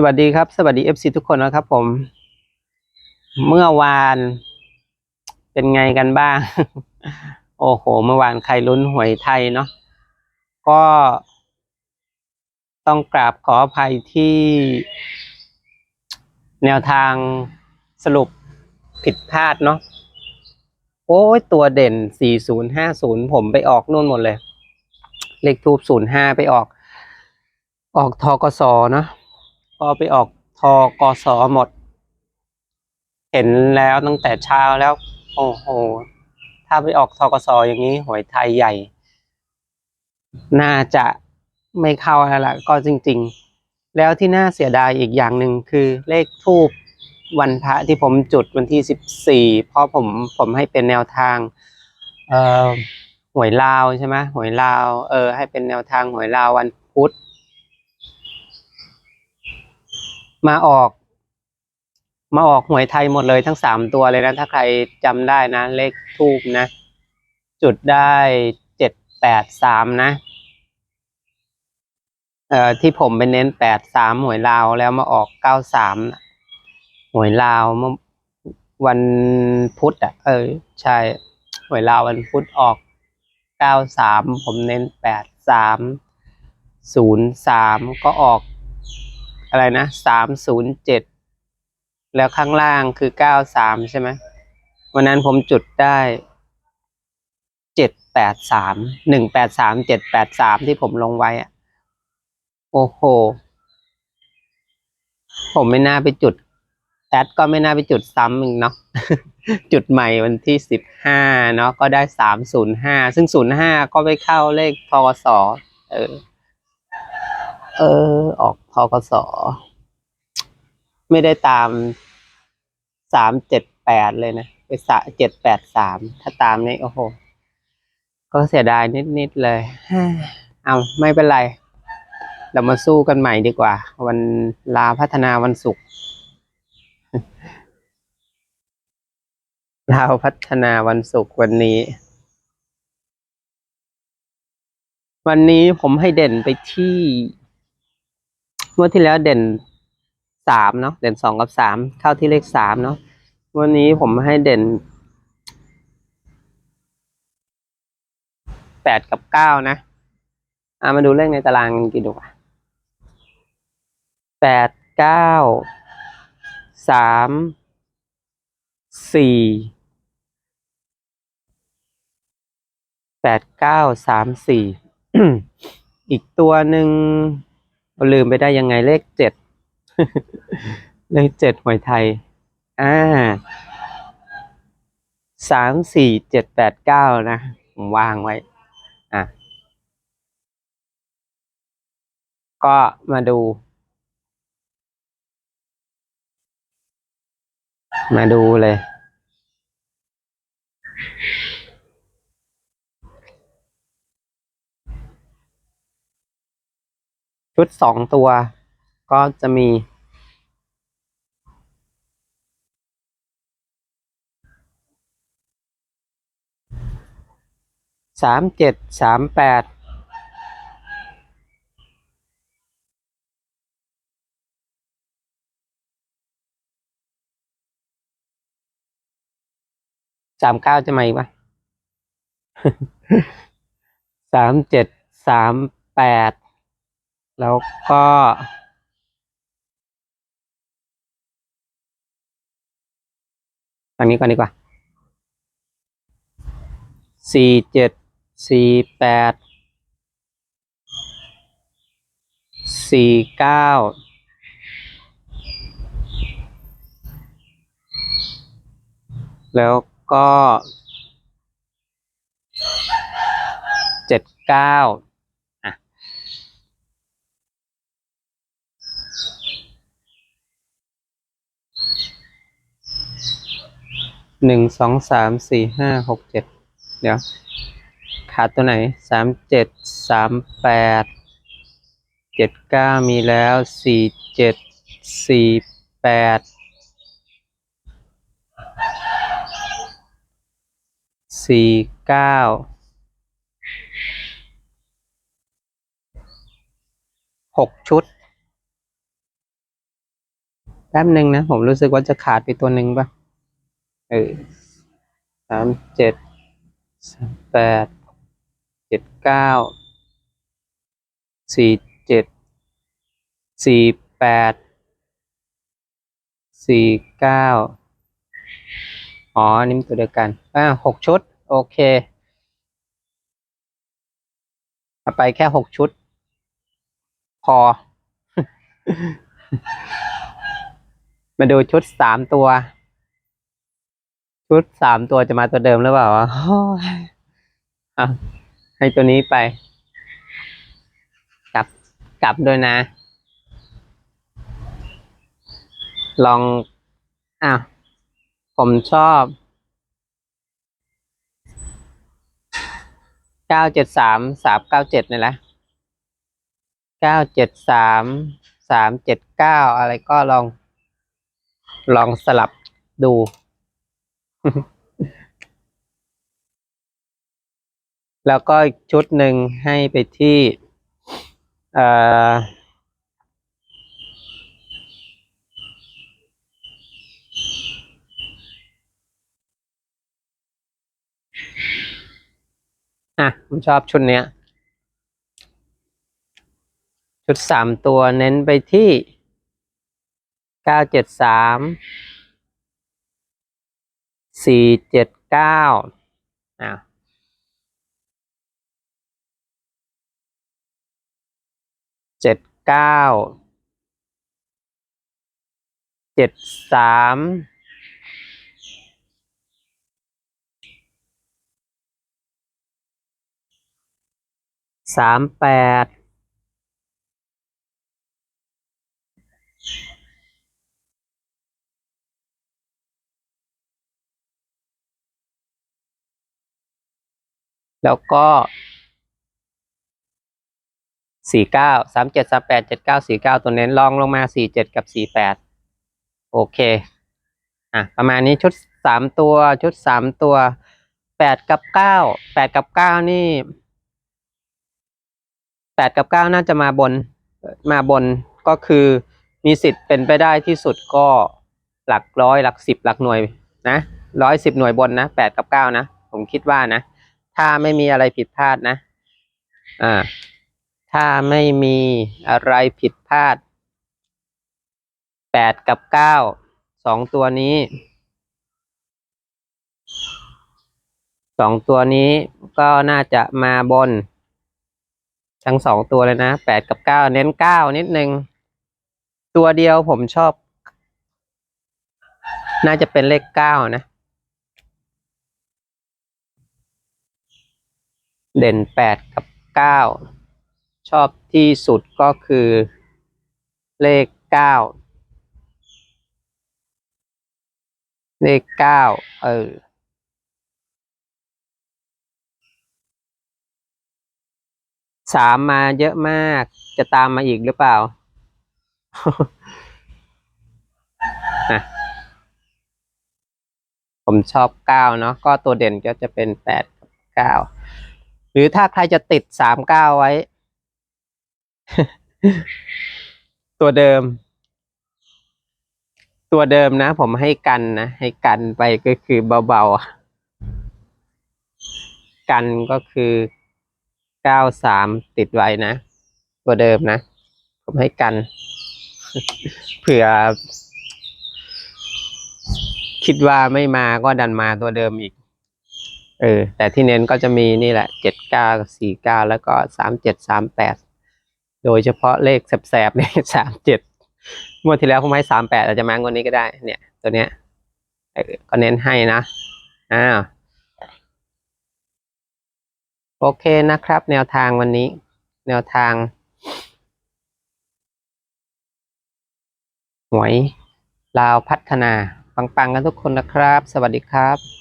สวัสดีครับ สวัสดีเอฟซีทุกคนนะครับผม เมื่อวาน เป็นไงกันบ้าง โอ้โห เมื่อวานใครลุ้นหวยไทยเนาะก็ ต้องกราบขออภัยที่ แนวทางสรุปผิดพลาดเนาะโอ้ยตัวเด่น 4050 ผมไปออกนู่นหมดเลย เลขทูบ05 ไปออก ออกทกสเนาะ พอไปออกทกสหมด เห็นแล้วตั้งแต่เช้าแล้ว โอ้โห ถ้าไปออกทกสอย่างนี้หวยไทยใหญ่ น่าจะไม่เข้าแล้วล่ะ ก็จริง ๆ แล้วที่น่าเสียดายอีกอย่างหนึ่งคือเลขทูบวันพระที่ผมจุดวันที่สิบสี่เพราะผมผมให้เป็นแนวทาง เอ่อหวยลาวใช่ไหมหวยลาว เออ ให้เป็นแนวทางหวยลาววันพุธ มาออก มาออกหวยไทยหมดเลยทั้งสามตัวเลยนะ ถ้าใครจำได้นะ เลขทูบนะ จุดได้เจ็ดแปดสามนะเอ่อที่ผมไปเน้นแปดสามหวยลาวแล้วมาออกเก้าสามหวยลาวเมื่อวันพุธอะ เออ ใช่หวยลาววันพุธออกเก้าสามผมเน้นแปดสามศูนย์สามก็ออก อะไรนะสามศูนย์เจ็ดแล้วข้างล่างคือเก้าสามใช่ไหมวันนั้นผมจุดได้เจ็ดแปดสามหนึ่งแปดสามเจ็ดแปดสามที่ผมลงไว้อะโอ้โห ผมไม่น่าไปจุดแอดก็ไม่น่าไปจุดซ้ำอีกเนาะจุดใหม่วันที่สิบห้าเนาะก็ได้สามศูนย์ห้าซึ่งศูนย์ห้าก็ไปเข้าเลขพกสเออ เออ ออกพกสไม่ได้ตามสามเจ็ดแปดเลยนะไปสะเจ็ดแปดสามถ้าตามนี่โอ้โห ก็เสียดายนิด ๆ เลย เอาไม่เป็นไร เรามาสู้กันใหม่ดีกว่า วันลาพัฒนาวันศุกร์ลาวพัฒนาวันศุกร์วันนี้ วันนี้ผมให้เด่นไปที่ งวดที่แล้วเด่นสามเนาะเด่นสองกับสามเข้าที่เลขสามเนาะวันนี้ผมให้เด่นแปดกับเก้านะอ่ามาดูเลขในตารางกันกี่ดูว่าแปดเก้าสามสี่แปดเก้าสามสี่อีกตัวหนึ่ง ลืมไปได้ยังไงเลขเจ็ด เลขเจ็ดหวยไทย อ่าสามสี่เจ็ดแปดเก้านะผมวางไว้ อะ ก็มาดู มาดูเลย ชุดสองตัว ก็จะมี สามเจ็ดสามแปดสามเก้าจะมาอีกปะสามเจ็ดสามแปด แล้วก็อันนี้ก่อนดีกว่าสี่เจ็ดสี่แปดสี่เก้าแล้วก็เจ็ดเก้า หนึ่งสองสามสี่ห้าหกเจ็ดเดี๋ยว ขาดตัวไหนสามเจ็ดสามแปดเจ็ดเก้ามีแล้วสี่เจ็ดสี่แปดสี่เก้าหกชุด แป๊บหนึ่งนะ ผมรู้สึกว่าจะขาดไปตัวหนึ่งป่ะ เออสามเจ็ดสามแปดเจ็ดเก้าสี่เจ็ดสี่แปดสี่เก้าอ๋อนนี่มันตัวเดียวกันอ่าหกชุด โอเคเอาไปแค่หกชุด พอ มาดูชุดสามตัว ชุดสามตัวจะมาตัวเดิมหรือเปล่าวะอะให้ตัวนี้ไป กลับกลับด้วยนะ ลอง อ้าวผมชอบเก้าเจ็ดสามสามเก้าเจ็ดนี่แหละเก้าเจ็ดสามสามเจ็ดเก้าอะไรก็ลอง ลองสลับดู แล้วก็อีกชุดหนึ่งให้ไปที่อ่ออะผมชอบชุดเนี้ย ชุดสามตัวเน้นไปที่เก้าเจ็ดสาม สี่เจ็ดเก้าอะเจ็ดเก้าเจ็ดสามสามแปด แล้วก็สี่เก้าสามเจ็ดสามแปดเจ็ดเก้าสี่เก้าตัวเน้นลองลงมาสี่เจ็ดกับสี่แปดโอเค อะ ประมาณนี้ชุดสามตัว ชุดสามตัวแปดกับเก้าแปดกับเก้านี่แปดกับเก้าน่าจะมาบนมาบนก็คือมีสิทธิ์เป็นไปได้ที่สุดก็หลักร้อยหลักสิบหลักหน่วยนะร้อยสิบหน่วยบนนะแปดกับเก้านะ ผมคิดว่านะ ถ้าไม่มีอะไรผิดพลาดนะ อ่า ถ้าไม่มีอะไรผิดพลาดแปดกับเก้าสองตัวนี้สองตัวนี้ก็น่าจะมาบน ทั้งสองตัวเลยนะแปดกับเก้าเน้นเก้านิดนึง ตัวเดียวผมชอบ น่าจะเป็นเลขเก้านะ เด่นแปดกับเก้าชอบที่สุดก็คือเลขเก้าเลขเก้าเออสามมาเยอะมาก จะตามมาอีกหรือเปล่าผมชอบเก้าเนาะก็ตัวเด่นก็จะเป็นแปดกับเก้า รือถ้าใครจะติดสามเก้าไว้ ตัวเดิม ตัวเดิมนะ ผมให้กันนะ ให้กันไปก็คือเบาๆ กันก็คือเก้าสามติดไว้นะ ตัวเดิมนะ ผมให้กัน เผื่อ คิดว่าไม่มาก็ดันมาตัวเดิมอีก เออแต่ที่เน้นก็จะมีนี่แหละเจ็ดเก้าสี่เก้าแล้วก็สามเจ็ดสามแปดโดยเฉพาะเลขแสบๆเนี่ยสามเจ็ดงวดที่แล้วผมให้สามแปดอาจจะมางวดนี้ก็ได้ เนี่ย ตัวเนี้ยก็เน้นให้นะอ้าโอเคนะครับ แนวทางวันนี้ แนวทางหวยลาวพัฒนา ปังๆกันทุกคนนะครับ สวัสดีครับ